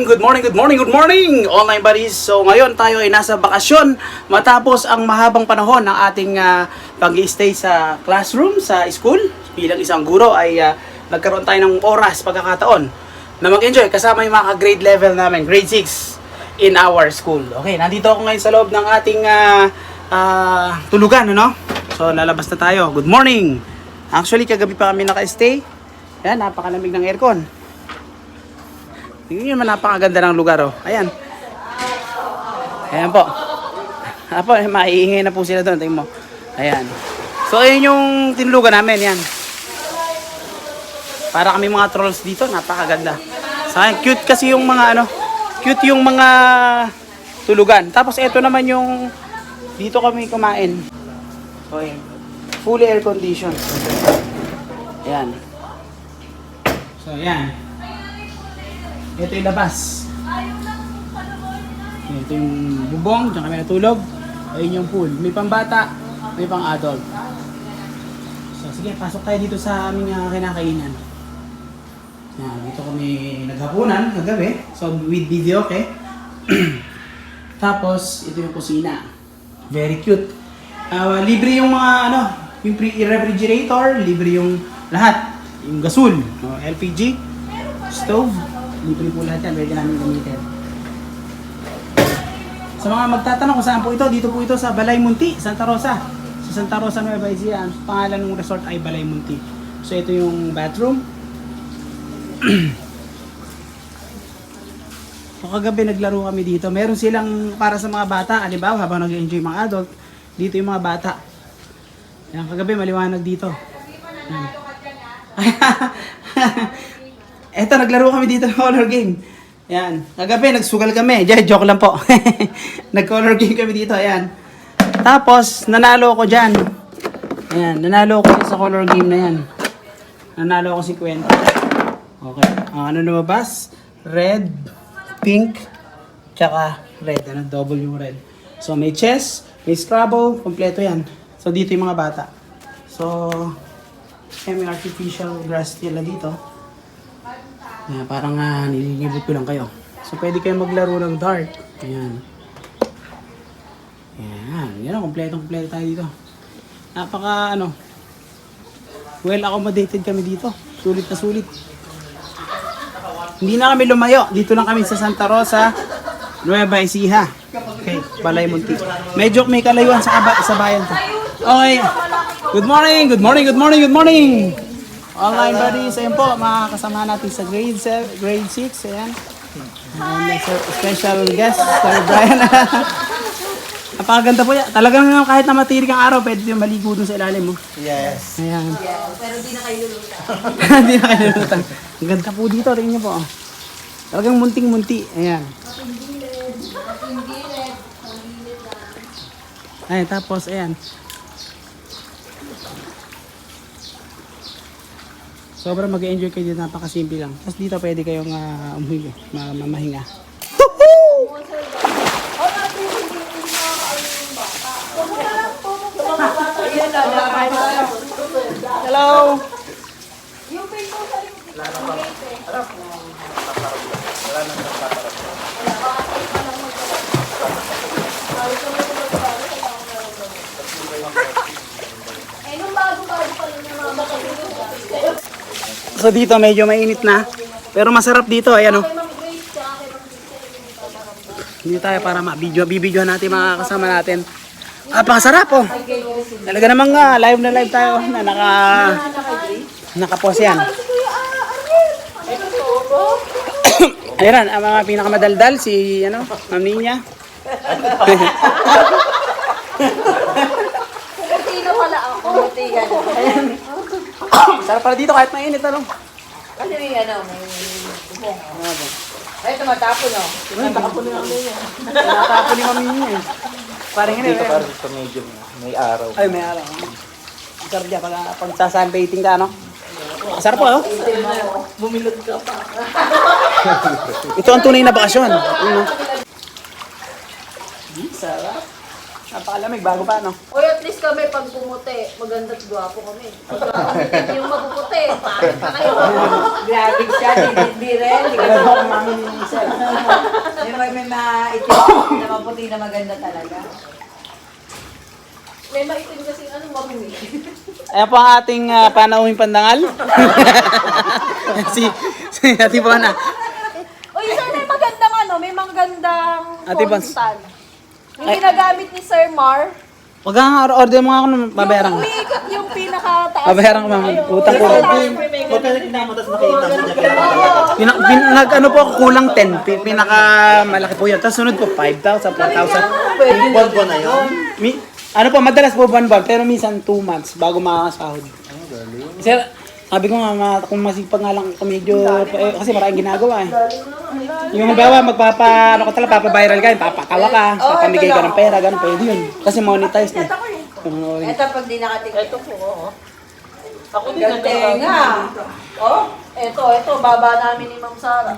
Good morning, good morning, good morning, online buddies. So ngayon tayo ay nasa bakasyon matapos ang mahabang panahon ng ating uh, pag-stay sa classroom, sa school. Bilang isang guro ay ah, nagkaroon tayo ng oras, pagkakataon na mag-enjoy kasama yung mga grade level namin, grade 6 in our school. Okay, nandito ako ngayon sa loob ng ating ah, ah, tulugan, ano? So lalabas na tayo. Good morning! Actually, kagabi pa kami naka-stay. Yan, napakalamig ng aircon. Tingnan nyo napakaganda ng lugar oh. Ayan. Ayan po. Apo, maiingay na po sila doon. Tingnan mo. Ayan. So, ayun yung tinulugan namin. Yan. Para kami mga trolls dito. Napakaganda. Sa akin, cute kasi yung mga ano. Cute yung mga tulugan. Tapos, ito naman yung dito kami kumain. So, ayan. Fully air conditioned. Ayan. So, ayan. Ito yung labas. Ito yung bubong, dyan kami natulog. Ayun yung pool. May pambata, may pang adult. So sige, pasok tayo dito sa aming uh, kinakainan. Yan, dito kami naghapunan kagabi. So with video, okay? Tapos, ito yung kusina. Very cute. Ah, libre yung mga ano, yung refrigerator, libre yung lahat. Yung gasol, no, LPG, stove, libre po lahat yan, pwede namin gamitin. Sa mga magtatanong kung saan po ito, dito po ito sa Balay Munti, Santa Rosa. Sa Santa Rosa, Nueva Ecija, ang pangalan ng resort ay Balay Munti. So ito yung bathroom. so kagabi naglaro kami dito. Meron silang para sa mga bata, halimbawa habang nag-enjoy mga adult, dito yung mga bata. Yan, kagabi maliwanag dito. Yan. Eto, naglaro kami dito ng color game. Yan. Kagabi, nagsugal kami. Diyan, joke lang po. Nag-color game kami dito. Ayan. Tapos, nanalo ko dyan. Ayan, nanalo ko sa color game na yan. Nanalo ko si Kwento. Okay. Ang ano lumabas? Red, pink, tsaka red. Ano? Double yung red. So, may chess, may Scrabble, kompleto yan. So, dito yung mga bata. So, may artificial grass nila dito. Ayan, parang uh, nililibot ko lang kayo. So, pwede kayo maglaro ng dart. Ayan. Ayan. Yan ang kompletong-kompleto tayo dito. Napaka, ano, well accommodated kami dito. Sulit na sulit. Hindi na kami lumayo. Dito lang kami sa Santa Rosa, Nueva Ecija. Okay, Balay Munti. Medyo may kalayuan sa, aba, sa bayan to. Okay. Good morning, good morning, good morning, good morning. Online buddies, ayun po, mga kasama natin sa grade 7, grade 6, ayan. And sir- special guest, Sir Brian. Napakaganda po yan. Talagang kahit na matirik ang araw, pwede yung maligo dun sa ilalim mo. Yes. Ayan. Pero di na kayo lulutan. Hindi na kayo lulutan. Ang ganda po dito, tingnan niyo po. oh. Talagang munting-munti. Ayan. Ayan, tapos, ayan. Sobrang mag-enjoy kayo dito, napakasimple lang. Tapos dito pwede kayong uh, umuhi, ma- mamahinga. Hello! Eh, nung bago-bago pa lang yung mga makakita. So dito medyo mainit na. Pero masarap dito, ayan oh. Ma'am Grace. Dito tayo para ma-video, bibidyohan natin mga kasama natin. Napakasarap oh. Talaga namang ah, live na live tayo na naka naka-pause yan. Ah? Ayan, ang mga pinakamadaldal si ano, Ma'am Ninya. Kumuti na pala ako. Ka Sarap pala dito kahit mainit ano. Kasi may ano, may bubong. Ay, tumatapon oh. Tinatapon ni Ma'am Ninya. Tinatapon ni Ma'am Ninya eh. Parang yun Dito eh. parang sa medium na. May araw. Ay, may araw. Sarap dyan pag, pag sa sunbathing ka, ano? Sarap po, oh. Bumilot ka pa. Ito ang tunay na bakasyon. Ano? Hmm, sarap. Napakamig, bago pa, no? Oy, at least kami pag pumuti, maganda at gwapo kami. Pag kami yung mapuputi, pangit pa kayo. Grabe siya, hindi, rin. Hindi ka ako mami ni Isel. may, may, may maitim na maputi na maganda talaga. May maitim kasi ano, marumi. Ayan po ang ating uh, panauhing pandangal. si, si Ate Bona. Uy, sir, may magandang ano, may magandang Ate fontan. Yung ginagamit ni Sir Mar. Huwag kang order mo nga ako ng babayaran ko. Yung umiikot yung pinakataas. Babayaran ko, ma'am. Utang ko. Huwag ka na mo, tapos nakita mo niya kaya. Pinak, pin, nag, ano po ako, kulang 10. Pin, pinaka malaki po yun. Tapos sunod po, 5,000, 4,000. Buwan-buwan na yun. Mi, ano po, madalas po buwan-buwan, pero minsan 2 months bago makakasahod. Kasi sabi ko nga, kung masipag nga lang ako medyo, eh, kasi maraming ginagawa eh. Yung halimbawa, magpapa, ano ka talaga, papaviral ka, papatawa ka, papamigay ka ng pera, ganun, pwede yun. Kasi monetize na. Yung, Ito pag di nakatingin. Ito po, oo. Ako din. Gatenga. Oh, ito, ito, baba namin ni Ma'am Sara.